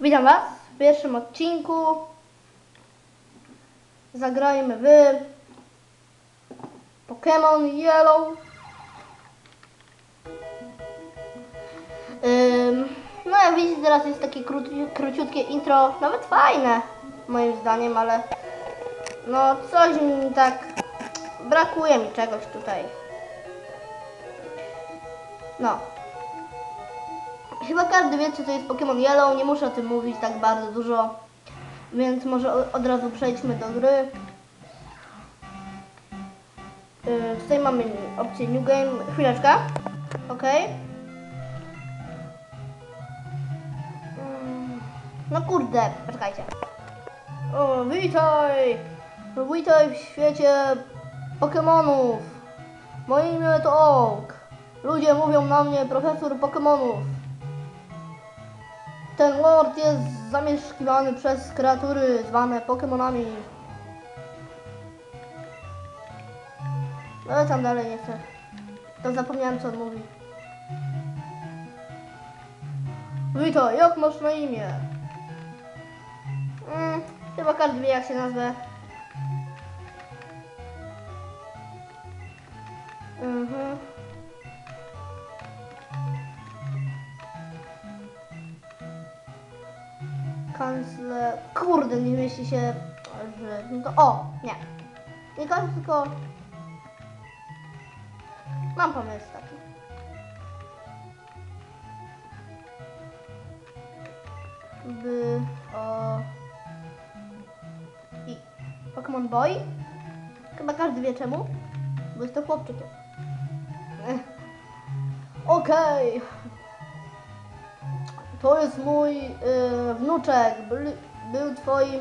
Witam Was w pierwszym odcinku. Zagrajmy w Pokémon Yellow. Ym, no jak widzicie teraz jest takie króci- króciutkie intro, nawet fajne moim zdaniem, ale no coś mi tak brakuje mi czegoś tutaj. No. Chyba każdy wie, co to jest Pokémon Yellow, nie muszę o tym mówić tak bardzo dużo, więc może od razu przejdźmy do gry. Yy, tutaj mamy opcję New Game. Chwileczkę. Ok. Mm, No kurde, poczekajcie. O, witaj! Witaj w świecie Pokemonów. Moje imię to Oak. Ludzie mówią na mnie profesor Pokemonów. Ten lord jest zamieszkiwany przez kreatury zwane Pokemonami. No tam dalej nie chcę. To zapomniałem co on mówi. Witaj, jak masz na imię? Mm, chyba każdy wie jak się nazwę. Mhm. Kurde, nie myśli się, że... O! Nie. Kancler, tylko... Mam pomysł taki. By... O... I... Pokémon Boy? Chyba każdy wie czemu. Bo jest to chłopczykiem. Okej. To jest mój y, wnuczek. Był, był twoim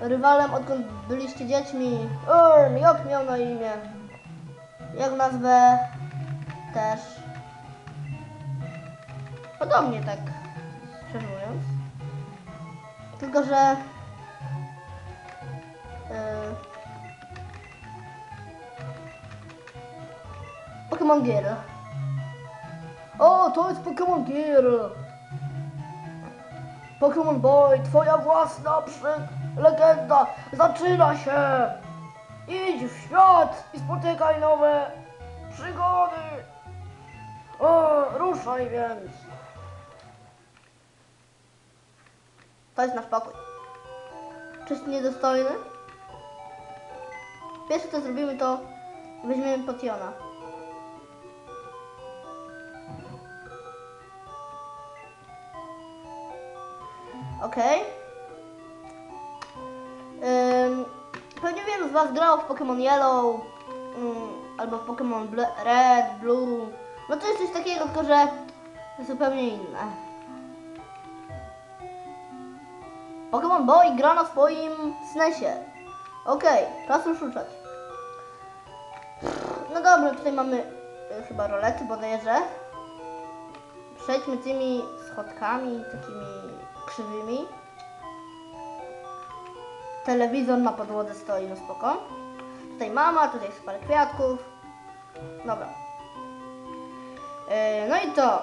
rywalem odkąd byliście dziećmi. Urm, jak miał na imię? Jak nazwę też. Podobnie tak, szczerze mówiąc. Tylko, że y, Pokémon Girl. O, to jest Pokémon Girl. Pokémon Boy, twoja własna przy... legenda zaczyna się! Idź w świat i spotykaj nowe przygody! O, ruszaj więc! To jest nasz pokój. Czyś niedostojny? Pierwsze co zrobimy to weźmiemy potiona. Okej. Ym, pewnie wielu z Was grało w Pokémon Yellow ym, albo w Pokémon Red, Blue. No to jest coś takiego, tylko że zupełnie inne. Pokémon Boy gra na swoim SNESie. Okej, czas ruszuczać. No dobra, tutaj mamy y, chyba rolety bodajże. Przejdźmy tymi schodkami takimi krzywymi. Telewizor na podłodze stoi, no spoko. Tutaj mama, tutaj jest parę kwiatków. Dobra. Yy, no i to.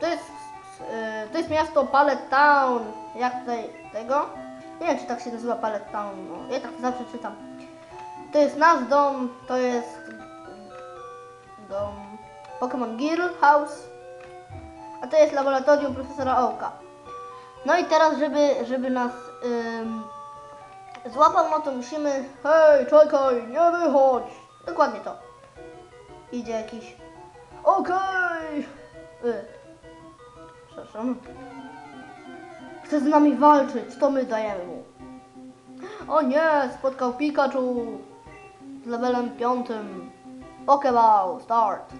To jest, yy, to jest miasto Pallet Town. Jak tutaj tego? Nie wiem, czy tak się nazywa Pallet Town. No, ja tak zawsze czytam. To jest nasz dom, to jest dom Pokémon Girl House. A to jest laboratorium profesora Ołka. No i teraz, żeby, żeby nas ym, złapał, no to musimy... Hej, czekaj, nie wychodź! Dokładnie to. Idzie jakiś... Okej! Y. Przepraszam. Chce z nami walczyć, to my dajemy mu. O nie, spotkał Pikachu z levelem piątym. Pokeball, start.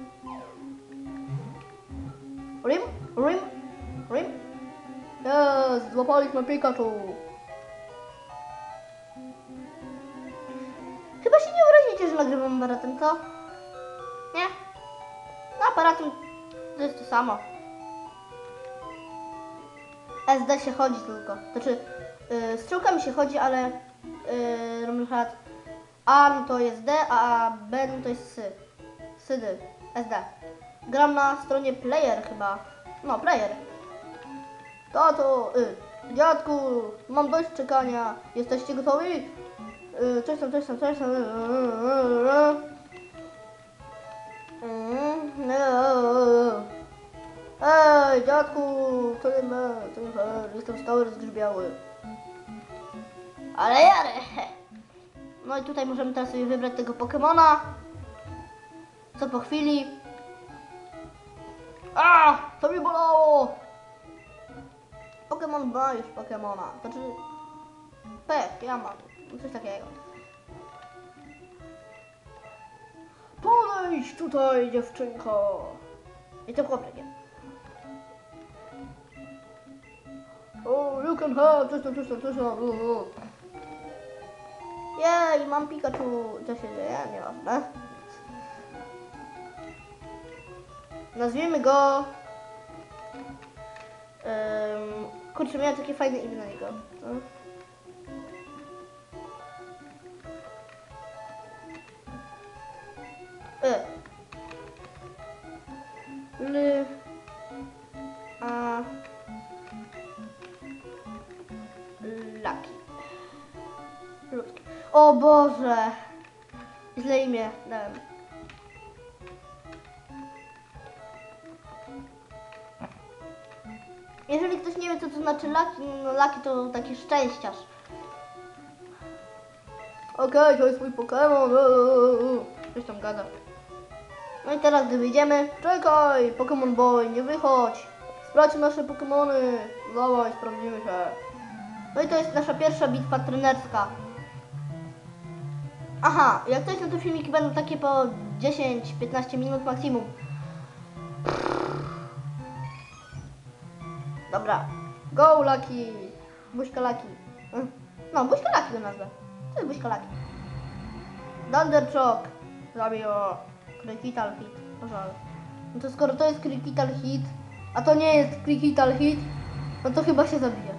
Rim, rim. Złapaliśmy Pikachu. Chyba się nie obrazicie, że nagrywam aparatem, co? Nie? No aparatem to jest to samo. SD się chodzi tylko. Znaczy, yy, strzałkami się chodzi, ale yy, A no to jest D, a B no to jest sy. Sydy. SD. Gram na stronie player chyba. No, player. Tato, y, dziadku, mam dość czekania. Jesteście gotowi? Y, coś tam, coś tam, coś tam. y, y, y, y. Y, y. Ej, dziadku, to nie ma, to nie ma, jestem stały rozgrzybiały. Ale jarę. No i tutaj możemy teraz sobie wybrać tego Pokemona. Co po chwili. A, to mi bolało! Pokemon ma już Pokemona. Znaczy, pech, ja mam. Coś takiego. Podejdź tutaj, dziewczynko. I to chłopakiem. O, you can have, coś tam, coś tam, coś tam. Jej, mam Pikachu. Co się dzieje? Nieważne. Nazwijmy go... Um, kurczę, miałem takie fajne imię na niego. No. E. L... A... Laki. Ludzki. O Boże! Źle imię dałem. Jeżeli ktoś nie wie, co to znaczy laki, no laki to taki szczęściarz. Okej, to jest mój Pokémon. Coś tam gada. No i teraz, gdy wyjdziemy, czekaj, Pokémon Boy, nie wychodź. Sprawdź nasze Pokémony. Dawaj, sprawdzimy się. No i to jest nasza pierwsza bitwa trenerska. Aha, jak coś, no to filmiki będą takie po 10-15 minut maksimum. Dobra. Go Lucky! Buźka Lucky. Mm. No, Buźka Lucky go nazwę. To jest Buźka Lucky. Thunder Shock. Zabiło. Critical Hit. Pożal. No to skoro to jest Critical Hit, a to nie jest Critical Hit, no to chyba się zabije.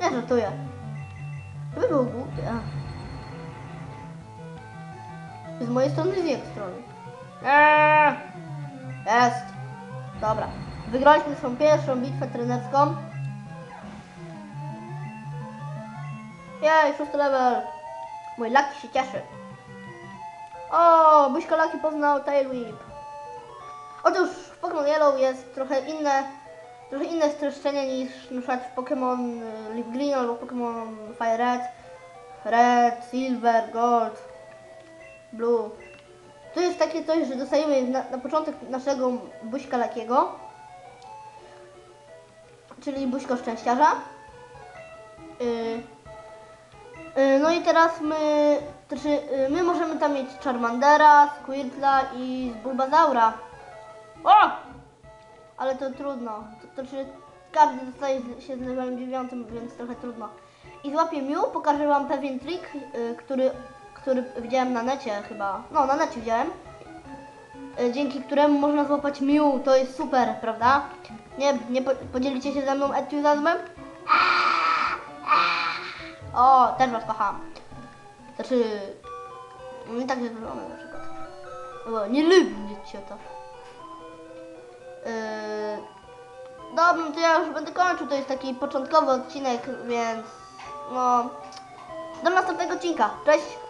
Nie żartuję. To by było głupie. Z mojej strony, z jego strony. Eee! Jest. Dobra. Wygraliśmy swoją pierwszą bitwę trenerską. Jej, szósty level. Mój Lucky się cieszy. O, Buźka Lucky poznał Tail Whip. Otóż w Pokémon Yellow jest trochę inne, trochę inne streszczenie niż przykład w Pokémon y, Leaf Green albo Pokémon Fire Red, Red, Silver, Gold, Blue. To jest takie coś, że dostajemy na, na początek naszego Buźka Lakiego, czyli Buźko Szczęściarza. Y, y, no i teraz my, znaczy, my możemy tam mieć Charmandera, Squirtla i Bulbazaura. O! Ale to trudno. To, to znaczy, każdy dostaje się z levelem 9, więc trochę trudno. I złapię Mew, pokażę wam pewien trik, który, który widziałem na necie chyba. No, na necie widziałem. Dzięki któremu można złapać Mew. To jest super, prawda? Nie, nie po, podzielicie się ze mną entuzjazmem? O, też was kocham. Znaczy, nie tak zrobione na przykład. O, nie lubię cię to. Yy, dobra, no to ja już będę kończył. To jest taki początkowy odcinek, więc no. Do następnego odcinka. Cześć!